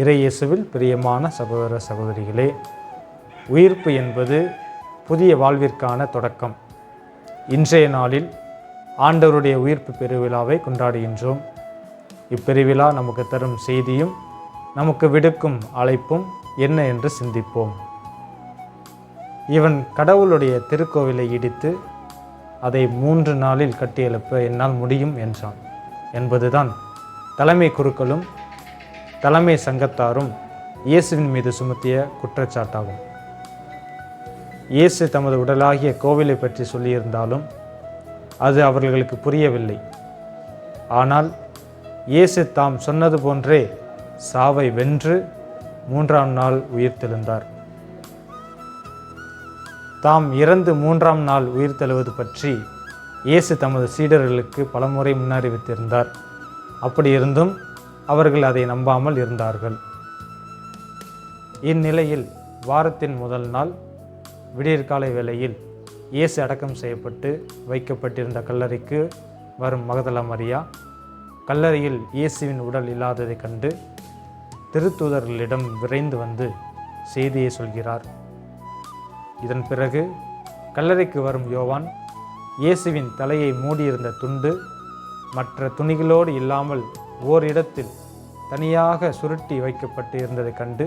இறையேசுவில் பிரியமான சகோதர சகோதரிகளே உயிர்ப்பு என்பது புதிய வாழ்விற்கான தொடக்கம். இன்றைய நாளில் ஆண்டவருடைய உயிர்ப்பு பெருவிழாவை கொண்டாடுகின்றோம். இப்பெருவிழா நமக்கு தரும் செய்தியும் நமக்கு விடுக்கும் அழைப்பும் என்ன என்று சிந்திப்போம். இவன் கடவுளுடைய திருக்கோவிலை இடித்து அதை மூன்று நாளில் கட்டியெழுப்ப என்னால் முடியும் என்றான். என்பதுதான் தலைமை குருக்களும் தலைமை சங்கத்தாரும் இயேசுவின் மீது சுமத்திய குற்றச்சாட்டாகும். இயேசு தமது உடலாகிய கோவிலை பற்றி சொல்லியிருந்தாலும் அது அவர்களுக்கு புரியவில்லை. ஆனால் இயேசு தாம் சொன்னது போன்றே சாவை வென்று மூன்றாம் நாள் உயிர்த்தெழுந்தார். தாம் இறந்து மூன்றாம் நாள் உயிர்த்தெழுவது பற்றி இயேசு தமது சீடர்களுக்கு பலமுறை முன்னறிவித்திருந்தார். அப்படி இருந்தும் அவர்கள் அதை நம்பாமல் இருந்தார்கள். இந்நிலையில் வாரத்தின் முதல் நாள் விடியற்காலை வேளையில் இயேசு அடக்கம் செய்யப்பட்டு வைக்கப்பட்டிருந்த கல்லறைக்கு வரும் மகதலா மரியா கல்லறையில் இயேசுவின் உடல் இல்லாததைக் கண்டு திருத்தூதர்களிடம் விரைந்து வந்து செய்தியை சொல்கிறார். இதன் பிறகு கல்லறைக்கு வரும் யோவான் இயேசுவின் தலையை மூடியிருந்த துண்டு மற்ற துணிகளோடு இல்லாமல் ஓரிடத்தில் தனியாக சுருட்டி வைக்கப்பட்டு இருந்ததை கண்டு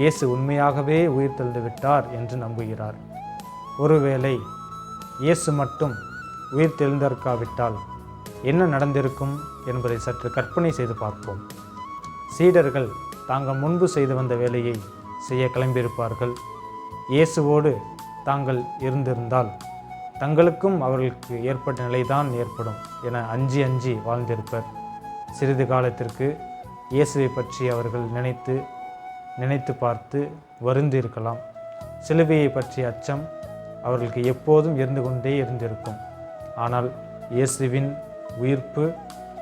இயேசு உண்மையாகவே உயிர் தெழுந்து விட்டார் என்று நம்புகிறார். ஒருவேளை இயேசு மட்டும் உயிர் தெழுந்திருக்காவிட்டால் என்ன நடந்திருக்கும் என்பதை சற்று கற்பனை செய்து பார்ப்போம். சீடர்கள் தாங்கள் முன்பு செய்து வந்த வேலையை செய்ய கிளம்பியிருப்பார்கள். இயேசுவோடு தாங்கள் இருந்திருந்தால் தங்களுக்கும் அவர்களுக்கு ஏற்பட்ட நிலைதான் ஏற்படும் என அஞ்சி அஞ்சி வாழ்ந்திருப்பர். சிறிது காலத்திற்கு இயேசுவை பற்றி அவர்கள் நினைத்து நினைத்து பார்த்து வருந்திருக்கலாம் சிலுவையை பற்றிய அச்சம் அவர்களுக்கு எப்போதும் இருந்து கொண்டே இருந்திருக்கும். ஆனால் இயேசுவின் உயிர்ப்பு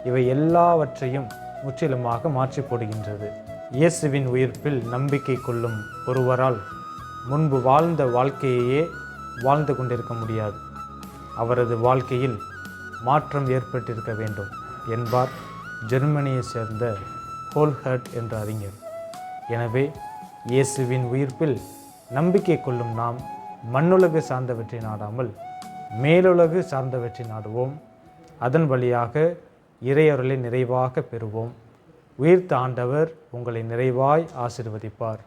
இவை எல்லாவற்றையும் முற்றிலுமாக மாற்றி போடுகின்றது. இயேசுவின் உயிர்ப்பில் நம்பிக்கை கொள்ளும் ஒருவரால் முன்பு வாழ்ந்த வாழ்க்கையையே வாழ்ந்து கொண்டிருக்க முடியாது. அவரது வாழ்க்கையில் மாற்றம் ஏற்பட்டிருக்க வேண்டும். என்பார் ஜெர்மனியை சேர்ந்த ஹோல்ஹர்ட் என்ற அறிஞர். எனவே இயேசுவின் உயிர்ப்பில் நம்பிக்கை கொள்ளும் நாம் மண்ணுலகு சார்ந்தவற்றை நாடாமல் மேலுலகு சார்ந்தவற்றை நாடுவோம். அதன் வழியாக இறையருளை நிறைவாக பெறுவோம். உயிர்த்த ஆண்டவர் உங்களை நிறைவாய் ஆசிர்வதிப்பார்.